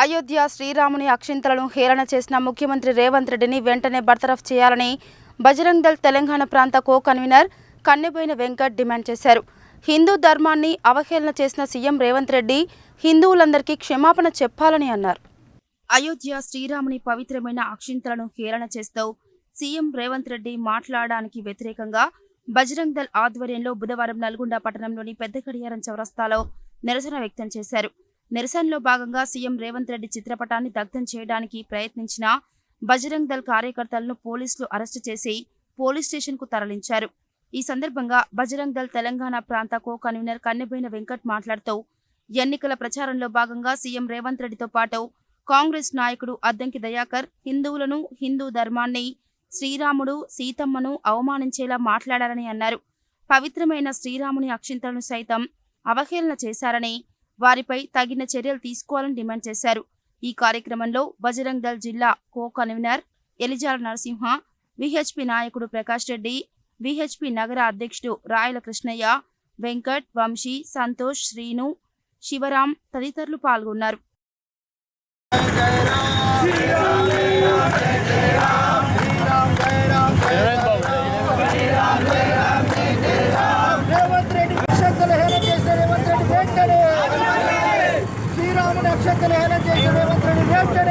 అయోధ్య శ్రీరాముని అక్షింతలను హేళన చేసిన ముఖ్యమంత్రి రేవంత్ రెడ్డిని వెంటనే బర్తరఫ్ చేయాలని బజరంగ్ దళ్ తెలంగాణ ప్రాంత co convener Kanneboina Venkat demand చేశారు. హిందూ ధర్మాన్ని అవహేళన చేసిన సీఎం రేవంత్ రెడ్డి హిందువులందరికీ క్షమాపణ చెప్పాలని అన్నారు. అయోధ్య శ్రీరాముని పవిత్రమైన అక్షింతలను హేళన చేస్తూ సీఎం రేవంత్ రెడ్డి మాట్లాడడానికి వ్యతిరేకంగా బజరంగ్ దళ్ ఆధ్వర్యంలో బుధవారం నల్గొండ పట్టణంలోని పెద్ద గడియారం చౌరస్తాలో నిరసన వ్యక్తం చేశారు. నిరసనలో భాగంగా సీఎం రేవంత్ రెడ్డి చిత్రపటాన్ని దగ్ధం చేయడానికి ప్రయత్నించిన బజరంగ్ దళ్ కార్యకర్తలను పోలీసులు అరెస్టు చేసి పోలీస్ స్టేషన్కు తరలించారు. ఈ సందర్భంగా బజరంగ్ దళ్ తెలంగాణ ప్రాంత కో కన్వీనర్ కన్నెబైన వెంకట్ మాట్లాడుతూ ఎన్నికల ప్రచారంలో భాగంగా సీఎం రేవంత్ రెడ్డితో పాటు కాంగ్రెస్ నాయకుడు అద్దంకి దయాకర్ హిందువులను హిందూ ధర్మాన్ని శ్రీరాముడు సీతమ్మను అవమానించేలా మాట్లాడారని అన్నారు. పవిత్రమైన శ్రీరాముని అక్షింతలను సైతం అవహేళన చేశారని వారిపై తగిన చర్యలు తీసుకోవాలని డిమాండ్ చేశారు. ఈ కార్యక్రమంలో బజరంగ్ దళ్ జిల్లా co convener Elijala Narasimha VHP నాయకుడు ప్రకాష్ రెడ్డి విహెచ్పి నగర అధ్యక్షుడు రాయల కృష్ణయ్య వెంకట్ వంశీ సంతోష్ శ్రీను శివరాం తదితరులు పాల్గొన్నారు. జయ సురక్షకు హేళన చేసిన రేవంత్ రెడ్డి